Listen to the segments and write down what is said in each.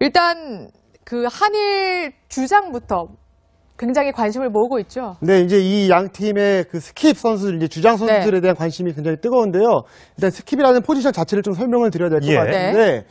일단 그 한일 주장부터 굉장히 관심을 모으고 있죠. 네, 이제 이 양 팀의 그 스킵 선수들, 이제 주장 선수들에 네. 대한 관심이 굉장히 뜨거운데요. 일단 스킵이라는 포지션 자체를 좀 설명을 드려야 될것 예. 같은데,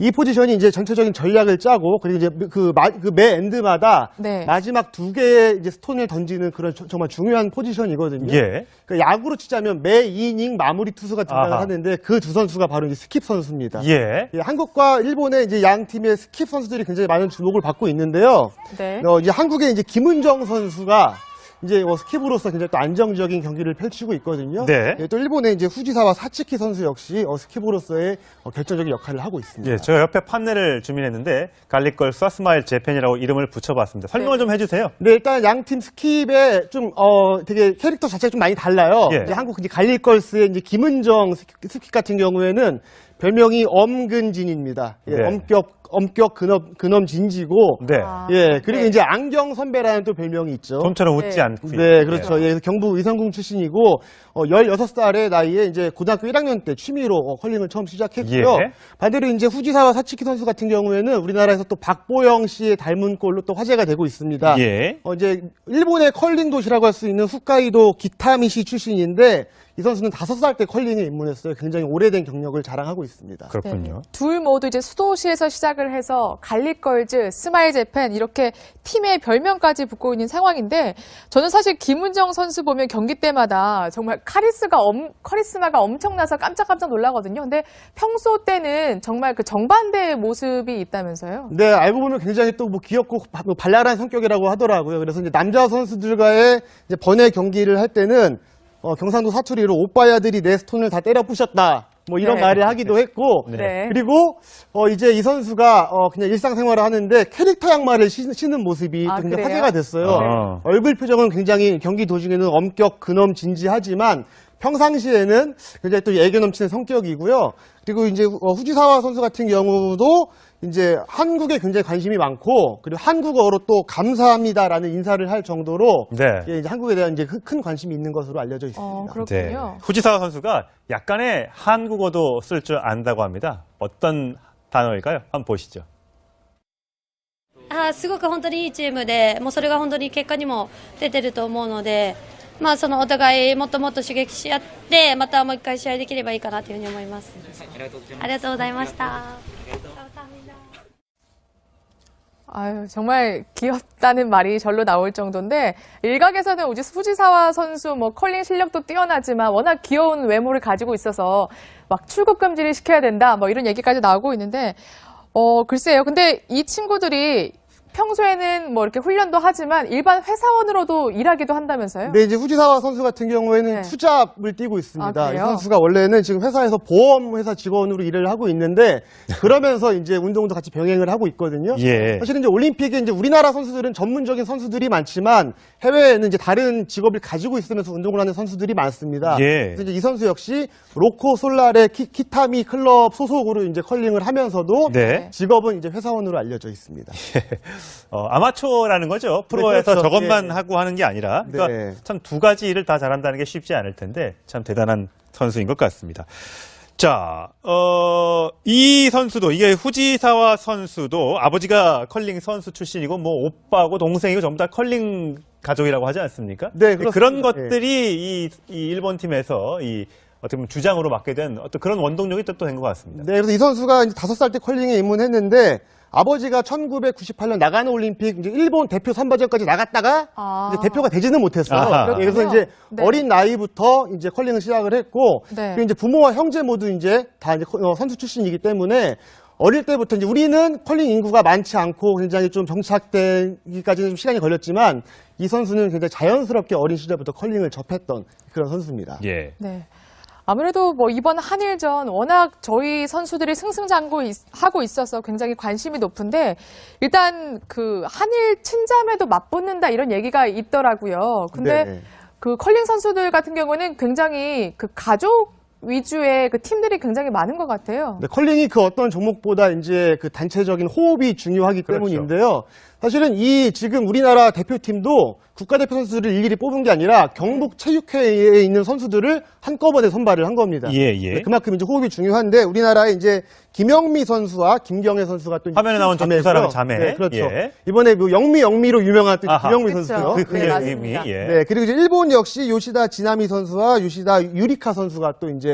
이 포지션이 이제 전체적인 전략을 짜고, 그리고 이제 그, 마, 그매 엔드마다 네. 마지막 두 개의 이제 스톤을 던지는 그런 저- 정말 중요한 포지션이거든요. 예. 그 야구로 치자면 매 이닝 마무리 투수가 등장을 아하. 하는데 그 두 선수가 바로 이제 스킵 선수입니다. 예. 예, 한국과 일본의 이제 양 팀의 스킵 선수들이 굉장히 많은 주목을 받고 있는데요. 네. 어, 이제 한국의 이제 김은정 선수가 이제 뭐 스킵으로서 굉장히 또 안정적인 경기를 펼치고 있거든요. 네. 예, 또 일본의 이제 후지사와 사츠키 선수 역시 어, 스킵으로서의 어, 결정적인 역할을 하고 있습니다. 예, 저 옆에 판넬을 주민했는데 갈릭걸 쏴스마일 재팬이라고 이름을 붙여봤습니다. 설명을 네. 좀 해주세요. 네, 일단 양 팀 스킵의 좀, 어, 되게 캐릭터 자체가 좀 많이 달라요. 예. 이제 한국 이제 갈릴걸스의 이제 김은정 스킵, 스킵 같은 경우에는 별명이 엄근진입니다. 예, 네. 엄격, 엄격 근엄, 근엄 진지고. 네. 아, 예, 그리고 네. 이제 안경 선배라는 또 별명이 있죠. 좀처럼 웃지 네. 않고. 네, 그렇죠. 예, 그래서 경북 의성군 출신이고, 어, 16살의 나이에 이제 고등학교 1학년 때 취미로 어, 컬링을 처음 시작했고요. 예. 반대로 이제 후지사와 사치키 선수 같은 경우에는 우리나라에서 또 박보영 씨의 닮은 꼴로 또 화제가 되고 있습니다. 예. 어, 이제 일본의 컬링 도시라고 할 수 있는 홋카이도 기타미시 출신인데 이 선수는 다섯 살 때 컬링에 입문했어요. 굉장히 오래된 경력을 자랑하고 있습니다. 그렇군요. 둘 모두 이제 수도시에서 시작을 해서 갈릭걸즈, 스마일 재팬 이렇게 팀의 별명까지 붙고 있는 상황인데 저는 사실 김은정 선수 보면 경기 때마다 정말 카리스가 엄, 카리스마가 엄청나서 깜짝깜짝 놀라거든요. 근데 평소 때는 정말 그 정반대의 모습이 있다면서요. 네, 알고 보면 굉장히 또 뭐 귀엽고 바- 뭐 발랄한 성격이라고 하더라고요. 그래서 이제 남자 선수들과의 이제 번외 경기를 할 때는 어, 경상도 사투리로 오빠야들이 내 스톤을 다 때려 부셨다. 뭐 이런 네. 말을 하기도 했고 네. 그리고 어, 이제 이 선수가 어, 그냥 일상생활을 하는데 캐릭터 양말을 신, 는 모습이 아, 또 굉장히 그래요? 화제가 됐어요. 아. 얼굴 표정은 굉장히 경기 도중에는 엄격 근엄 진지하지만 평상시에는 굉장히 또 애교 넘치는 성격이고요. 그리고 이제 후- 어, 후지사와 선수 같은 경우도 이제 한국에 굉장히 관심이 많고 그리고 한국어로 또 감사합니다라는 인사를 할 정도로 네. 예, 이제 한국에 대한 이제 큰- 큰 관심이 있는 것으로 알려져 있습니다. 어, 네. 그렇군요. 후지사 선수가 약간의 한국어도 쓸 줄 안다고 합니다. 어떤 단어일까요? 한번 보시죠. あーすごく本当にいいチームで、もうそれが本当に結果にも出てると思うので、 まあ、そのお互いもっともっと刺激し合って、またもう一回試合できればいいかなというふうに思います。ありがとうございました。 아유, 정말 귀엽다는 말이 절로 나올 정도인데, 일각에서는 우지 후지사와 선수 뭐 컬링 실력도 뛰어나지만 워낙 귀여운 외모를 가지고 있어서 막 출국 금지를 시켜야 된다, 뭐 이런 얘기까지 나오고 있는데, 어, 글쎄요. 근데 이 친구들이 평소에는 뭐 이렇게 훈련도 하지만 일반 회사원으로도 일하기도 한다면서요? 근데 이제 후지사와 선수 같은 경우에는 네. 투잡을 뛰고 있습니다. 아, 이? 선수가 원래는 지금 회사에서 보험 회사 직원으로 일을 하고 있는데 그러면서 이제 운동도 같이 병행을 하고 있거든요. 예. 사실은 이제 올림픽에 이제 우리나라 선수들은 전문적인 선수들이 많지만 해외에는 이제 다른 직업을 가지고 있으면서 운동을 하는 선수들이 많습니다. 예. 그래서 이제 이 선수 역시 로코 솔라의 키, 키타미 클럽 소속으로 이제 컬링을 하면서도 네. 직업은 이제 회사원으로 알려져 있습니다. 어, 아마추어라는 거죠. 프로에서 그렇죠. 저것만 예. 하고 하는 게 아니라. 그러니까 네. 참두 가지 일을 다 잘한다는 게 쉽지 않을 텐데 참 대단한 선수인 것 같습니다. 자, 어, 이 선수도, 이게 후지사와 선수도 아버지가 컬링 선수 출신이고 뭐 오빠고 동생이고 전부 다 컬링 가족이라고 하지 않습니까? 네, 그런 그렇습니다. 것들이 이, 이 일본 팀에서 이 어떻게 보면 주장으로 맡게 된 어떤 그런 원동력이 또 된 것 같습니다. 네, 그래서 이 선수가 이제 다섯 살때 컬링에 입문했는데 아버지가 1998년 나가는 올림픽 이제 일본 대표 선발전까지 나갔다가 아. 이제 대표가 되지는 못했어요. 아하. 예, 그래서. 이제 네. 어린 나이부터 이제 컬링을 시작을 했고 네. 그리고 이제 부모와 형제 모두 이제 다 이제 어, 선수 출신이기 때문에 어릴 때부터 이제 우리는 컬링 인구가 많지 않고 굉장히 좀 정착되기까지는 좀 시간이 걸렸지만 이 선수는 굉장히 자연스럽게 어린 시절부터 컬링을 접했던 그런 선수입니다. 예. 네. 아무래도 뭐 이번 한일전 워낙 저희 선수들이 승승장구하고 있어서 굉장히 관심이 높은데 일단 그 한일 친자매도 맞붙는다 이런 얘기가 있더라고요. 근데 네. 그 컬링 선수들 같은 경우는 굉장히 그 가족 위주의 그 팀들이 굉장히 많은 것 같아요. 네, 컬링이 그 어떤 종목보다 이제 그 단체적인 호흡이 중요하기 그렇죠. 때문인데요. 사실은 이 지금 우리나라 대표팀도 국가대표 선수들을 일일이 뽑은 게 아니라 경북 체육회에 있는 선수들을 한꺼번에 선발을 한 겁니다. 예, 예. 네, 그만큼 이제 호흡이 중요한데 우리나라에 이제 김영미 선수와 김경애 선수가 또 이제 화면에 나온 저두 자매고요. 사람은 자매. 네, 그렇죠. 예. 이번에 그 영미 영미로 유명한 또 아하. 김영미 그쵸. 선수요. 그 네, 그녀의 맞습니다. 예. 네, 그리고 이제 일본 역시 요시다 지나미 선수와 요시다 유리카 선수가 또 이제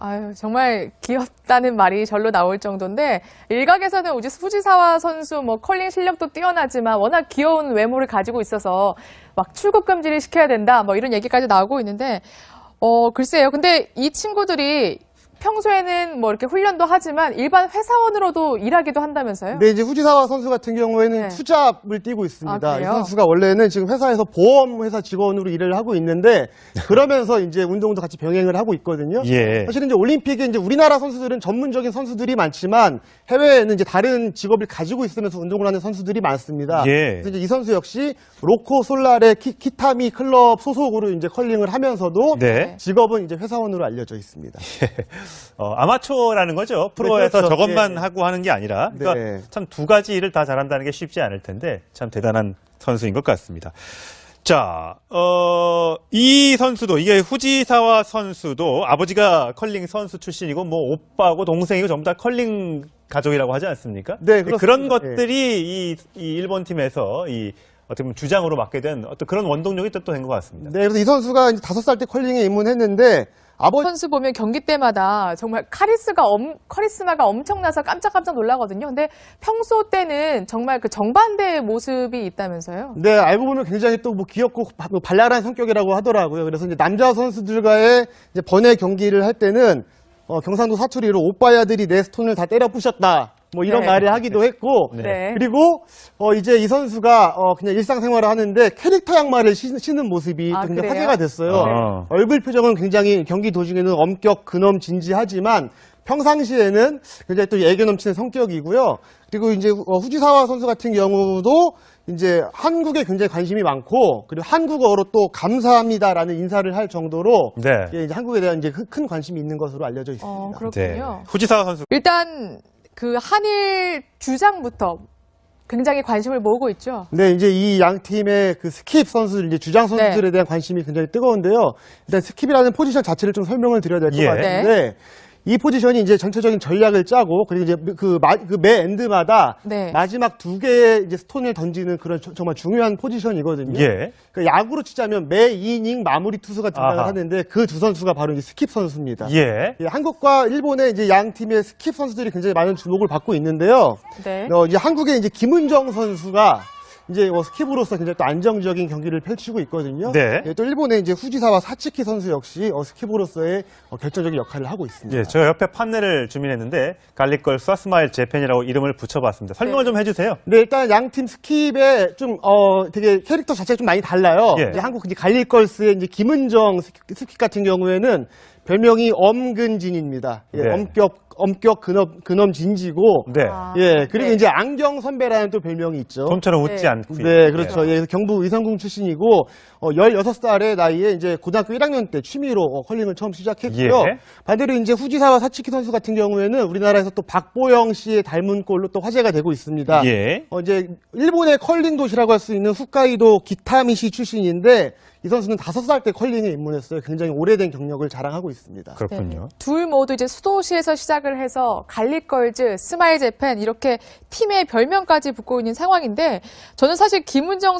아유, 정말 귀엽다는 말이 절로 나올 정도인데, 일각에서는 우지스 후지사와 선수 뭐 컬링 실력도 뛰어나지만 워낙 귀여운 외모를 가지고 있어서 막 출국 금지를 시켜야 된다, 뭐 이런 얘기까지 나오고 있는데, 어, 글쎄요. 근데 이 친구들이 평소에는 뭐 이렇게 훈련도 하지만 일반 회사원으로도 일하기도 한다면서요? 근데 이제 후지사와 선수 같은 경우에는 네. 투잡을 뛰고 있습니다. 아, 이? 선수가 원래는 지금 회사에서 보험회사 직원으로 일을 하고 있는데 그러면서 이제 운동도 같이 병행을 하고 있거든요. 예. 사실은 이제 올림픽에 이제 우리나라 선수들은 전문적인 선수들이 많지만 해외에는 이제 다른 직업을 가지고 있으면서 운동을 하는 선수들이 많습니다. 예. 그래서 이제 이 선수 역시 로코 솔라의 키, 키타미 클럽 소속으로 이제 컬링을 하면서도 네. 직업은 이제 회사원으로 알려져 있습니다. 어, 아마추어라는 거죠. 프로에서 그렇죠. 저것만 예. 하고 하는 게 아니라. 그러니까 네. 참두 가지 일을 다 잘한다는 게 쉽지 않을 텐데 참 대단한 선수인 것 같습니다. 자, 어, 이 선수도, 이게 후지사와 선수도 아버지가 컬링 선수 출신이고, 뭐, 오빠고 동생이고 전부 다 컬링 가족이라고 하지 않습니까? 네, 그런 그렇습니다. 것들이 이, 이 일본 팀에서 이, 어떻게 보면 주장으로 맡게 된 어떤 그런 원동력이 또 된 것 같습니다. 네, 그래서 이 선수가 이제 다섯 살 때 컬링에 입문했는데 아버지 선수 보면 경기 때마다 정말 카리스가 엄, 카리스마가 엄청나서 깜짝깜짝 놀라거든요. 근데 평소 때는 정말 그 정반대의 모습이 있다면서요? 네, 알고 보면 굉장히 또 뭐 귀엽고 바- 뭐 발랄한 성격이라고 하더라고요. 그래서 이제 남자 선수들과의 이제 번외 경기를 할 때는 어, 경상도 사투리로 오빠야들이 내 스톤을 다 때려 부셨다. 뭐 이런 네. 말을 하기도 했고 네. 그리고 어, 이제 이 선수가 어, 그냥 일상생활을 하는데 캐릭터 양말을 신- 신는 모습이 아, 또 굉장히 그래요? 화제가 됐어요. 아. 얼굴 표정은 굉장히 경기 도중에는 엄격 근엄 진지하지만 평상시에는 굉장히 또 애교 넘치는 성격이고요. 그리고 이제 후- 어, 후지사와 선수 같은 경우도 이제 한국에 굉장히 관심이 많고 그리고 한국어로 또 감사합니다라는 인사를 할 정도로 네. 예, 이제 한국에 대한 이제 큰- 큰 관심이 있는 것으로 알려져 있습니다. 어, 네. 그렇군요. 후지사와 선수. 일단 그 한일 주장부터 굉장히 관심을 모으고 있죠. 네, 이제 이 양 팀의 그 스킵 선수들, 이제 주장 선수들에 네. 대한 관심이 굉장히 뜨거운데요. 일단 스킵이라는 포지션 자체를 좀 설명을 드려야 될것 예. 같은데, 이 포지션이 이제 전체적인 전략을 짜고, 그리고 이제 그, 마- 그매 엔드마다 네. 마지막 두 개의 이제 스톤을 던지는 그런 저- 정말 중요한 포지션이거든요. 예. 그 야구로 치자면 매 이닝 마무리 투수가 등장을 아하. 하는데 그 두 선수가 바로 이제 스킵 선수입니다. 예. 예, 한국과 일본의 이제 양 팀의 스킵 선수들이 굉장히 많은 주목을 받고 있는데요. 네. 어, 이제 한국의 이제 김은정 선수가 이제 뭐 스킵으로서 굉장히 또 안정적인 경기를 펼치고 있거든요. 네. 예, 또 일본의 이제 후지사와 사치키 선수 역시 어, 스킵으로서의 어, 결정적인 역할을 하고 있습니다. 예, 저 옆에 판넬을 주민했는데 갈릭걸 쏴스마일 재팬이라고 이름을 붙여봤습니다. 설명을 좀 해주세요. 네, 일단 양 팀 스킵의 좀, 어, 되게 캐릭터 자체가 좀 많이 달라요. 예. 이제 한국 이제 갈릴걸스의 이제 김은정 스킵, 스킵 같은 경우에는 별명이 엄근진입니다. 예, 네. 엄격, 엄격 근엄, 근엄 진지고. 네. 아, 예, 그리고 네. 이제 안경 선배라는 또 별명이 있죠. 좀처럼 웃지 네. 않고. 네, 그렇죠. 예, 그래서 경북 의성군 출신이고, 어, 16살의 나이에 이제 고등학교 1학년 때 취미로 어, 컬링을 처음 시작했고요. 예. 반대로 이제 후지사와 사치키 선수 같은 경우에는 우리나라에서 또 박보영 씨의 닮은 꼴로 또 화제가 되고 있습니다. 예. 어, 이제 일본의 컬링 도시라고 할 수 있는 홋카이도 기타미시 출신인데 이 선수는 다섯 살 때 컬링에 입문했어요. 굉장히 오래된 경력을 자랑하고 있습니다. 그렇군요. 네. 둘 모두 이제 수도시에서 시작을 해서 갈릭걸즈, 스마일 재팬 이렇게 팀의 별명까지 붙고 있는 상황인데 저는 사실 김은정